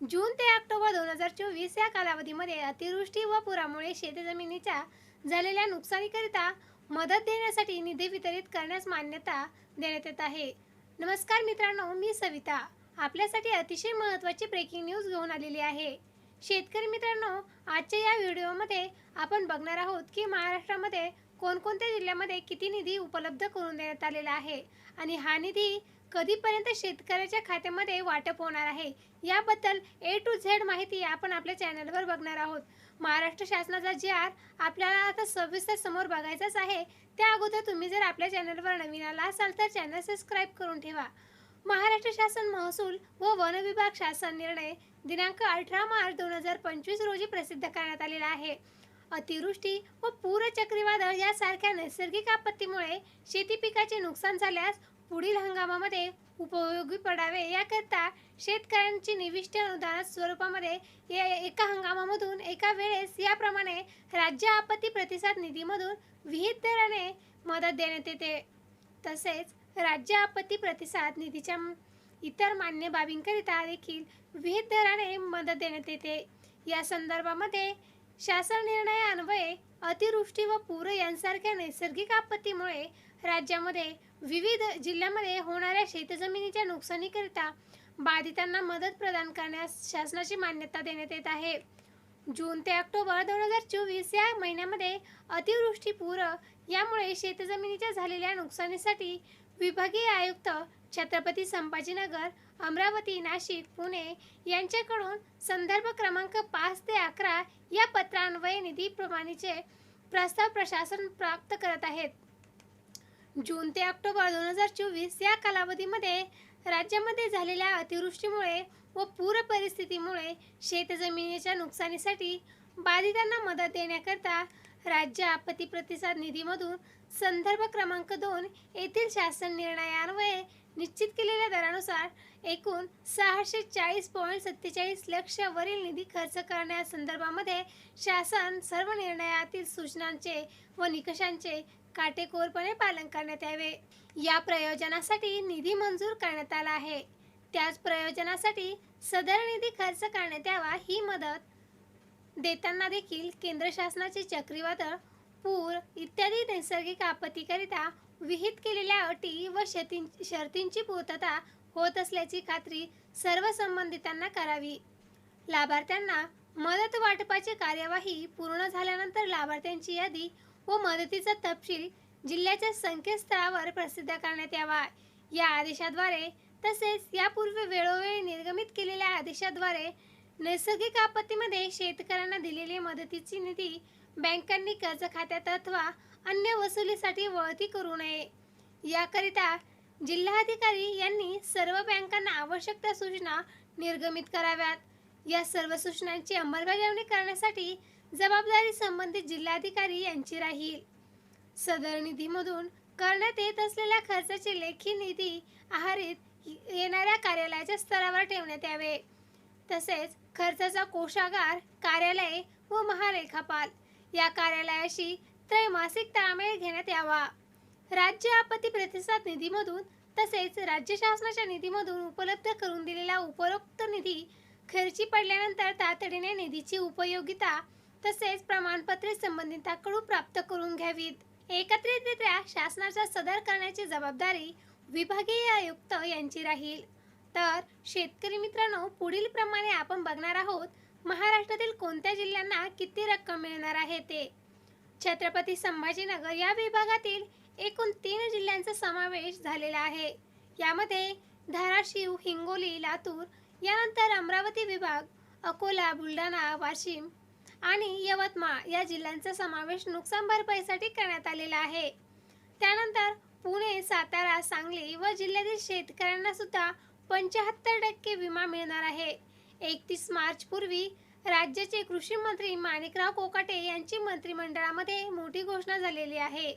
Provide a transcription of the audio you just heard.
जून ते ऑक्टोबर दोन हजार चोवीस या कालावधीमध्ये अतिवृष्टी व पुरामुळे शेतजमिनीच्या झालेल्या नुकसानीकरिता मदत देण्यासाठी निधी वितरित करण्यास मान्यता देण्यात येत आहे. नमस्कार मित्रांनो मी सविता. आपल्यासाठी अतिशय महत्त्वाची ब्रेकिंग न्यूज घेऊन आलेली आहे. शेतकरी मित्रांनो आजच्या या व्हिडिओमध्ये आपण बघणार आहोत की महाराष्ट्रामध्ये कोणकोणत्या जिल्ह्यामध्ये किती निधी उपलब्ध करून देण्यात आलेला आहे आणि हा निधी कधीपर्यंत शेतकऱ्याच्या खात्यामध्ये वाटप होणार आहे? याबद्दल ए टू झेड माहिती आपण आपल्या चॅनलवर बघणार आहोत. महाराष्ट्र शासनाचा जे आर आपल्याला आता सविस्तर समोर बघायचाच आहे त्या अगोदर तुम्ही जर आपल्या चॅनलवर नवीन आला असाल तर चॅनल सबस्क्राईब करून ठेवा. महाराष्ट्र शासन महसूल व वन विभाग शासन निर्णय दिनांक अठरा मार्च दोन हजार पंचवीस रोजी प्रसिद्ध करण्यात आलेला आहे. अतिवृष्टी व पूर चक्रीवादळ यासारख्या नैसर्गिक आपत्तीमुळे शेती पिकाचे नुकसान झाल्यास पुढील हंगामामध्ये उपयोगी पडावे याकरता शेतकऱ्यांची निविष्ट अनुदान स्वरूपामध्ये या एका हंगामामधून एका वेळेस याप्रमाणे राज्य आपत्ती प्रतिसाद निधीमधून विहित दराने मदत देण्यात येते. तसेच राज्य आपत्ती प्रतिसाद निधीच्या इतर मान्य बाबींकरिता देखील विहित दराने मदत देण्यात येते. या संदर्भामध्ये शासन निर्णयान्वये अतिवृष्टी व पूर यांसारख्या नैसर्गिक आपत्तीमुळे राज्यामध्ये विविध जिल्ह्यामध्ये होणाऱ्या शेतजमिनीच्या नुकसानीकरिता बाधितांना मदत प्रदान करण्यास शासनाची मान्यता देण्यात येत आहे. जून ते ऑक्टोबर दोन हजार चोवीस या महिन्यामध्ये अतिवृष्टी पूर यामुळे शेतजमिनीच्या झालेल्या नुकसानीसाठी विभागीय आयुक्त छत्रपती संभाजीनगर अमरावती नाशिक पुणे यांच्याकडून संदर्भ क्रमांक पाच ते अकरा या पत्रान्वये निधी प्रमाणेचे प्रस्ताव प्रशासन प्राप्त करत आहेत. जून ते ऑक्टोबर दोन हजार चोवीस या कालावधीमध्ये राज्यामध्ये झालेल्या अतिवृष्टीमुळे व पूर परिस्थितीमुळे शेतजमिनीच्या नुकसानीसाठी बाधितांना मदत देण्याकरता राज्य आपत्ती प्रतिसाद निधीमधून संदर्भ क्रमांक दोन येथील शासन निर्णयान्वये निश्चित केलेल्या दरानुसार एकूण सहाशे चाळीस पॉईंट सत्तेचाळीस लक्ष वरील निधी खर्च करण्यासंदर्भामध्ये शासन सर्व निर्णयातील सूचनांचे व निकषांचे काटेकोरपणे पालन करण्यात यावे. या प्रयोजनासाठी निधी मंजूर करण्यात आला आहे. त्याच प्रयोजनासाठी सदर निधी खर्च करण्यात यावा ही मदत देताना देखील केंद्र शासनाचे चक्रीवादळ पूर इत्यादी नैसर्गिक आपत्तीकरिता विहित केलेल्या अटी व शर्तीं शर्तींची पूर्तता होत असल्याची खात्री सर्व संबंधितांना करावी. लाभार्थ्यांना मदत वाटपाची कार्यवाही पूर्ण झाल्यानंतर लाभार्थ्यांची यादी व मदतीचा तपशील जिल्ह्याच्या संकेतस्थळावर प्रसिद्ध करण्यात यावा. या आदेशाद्वारे तसेच यापूर्वी वेळोवेळी निर्गमित केलेल्या आदेशाद्वारे नैसर्गिक आपत्तीमध्ये शेतकऱ्यांना दिलेली मदतीची निधी बँकांनी कर्ज खात्यात अथवा अन्य वसुलीसाठी वळती करू नये. याकरिता जिल्हाधिकारी यांनी सर्व बँकांना आवश्यक त्या सूचना निर्गमित कराव्यात. या सर्व सूचनांची अंमलबजावणी करण्यासाठी जबाबदारी संबंधित जिल्हाधिकारी यांची राहील. सदर निधीमधून करण्यात येत असलेल्या खर्चाची लेखी निधी आहारीत येणाऱ्या कार्यालयाच्या स्तरावर ठेवण्यात यावे. तसेच खर्चाचा कोषागार कार्यालय व महालेखापाल या कार्यालयाशी त्रैमासिक ताळमेळ घेण्यात यावा. राज्य आपत्ती प्रतिसाद निधीमधून तसेच राज्य शासनाच्या निधीमधून उपलब्ध करून दिलेला उपरोक्त निधी खर्ची पडल्यानंतर तातडीने निधीची उपयोगिता तसेच प्रमाणपत्रे संबंधितांकडून प्राप्त करून घ्यावीत. एकत्रितरित्या शासनाच्या सदर करण्याची जबाबदारी विभागीय आयुक्त यांची राहील. तर शेतकरी मित्रांनो पुढील प्रमाणे आपण बघणार आहोत महाराष्ट्रातील कोणत्या जिल्ह्यांना किती रक्कम मिळणार आहे ते? छत्रपती संभाजीनगर या विभागातील एकूण तीन जिल्ह्यांचा समावेश झालेला आहे. यामध्ये धाराशिव हिंगोली लातूर यानंतर अमरावती विभाग अकोला बुलढाणा वाशिम आणि यवतमाळ या जिल्ह्यांचा समावेश नुकसान भरपाईसाठी करण्यात आलेला आहे. त्यानंतर पुणे सातारा सांगली व जिल्ह्यातील शेतकऱ्यांना सुद्धा पंच्याहत्तर टक्के विमा मिळणार आहे. एकतीस मार्च पूर्वी राज्याचे कृषी मंत्री माणिकराव कोकाटे यांची मंत्रिमंडळामध्ये मोठी घोषणा झालेली आहे.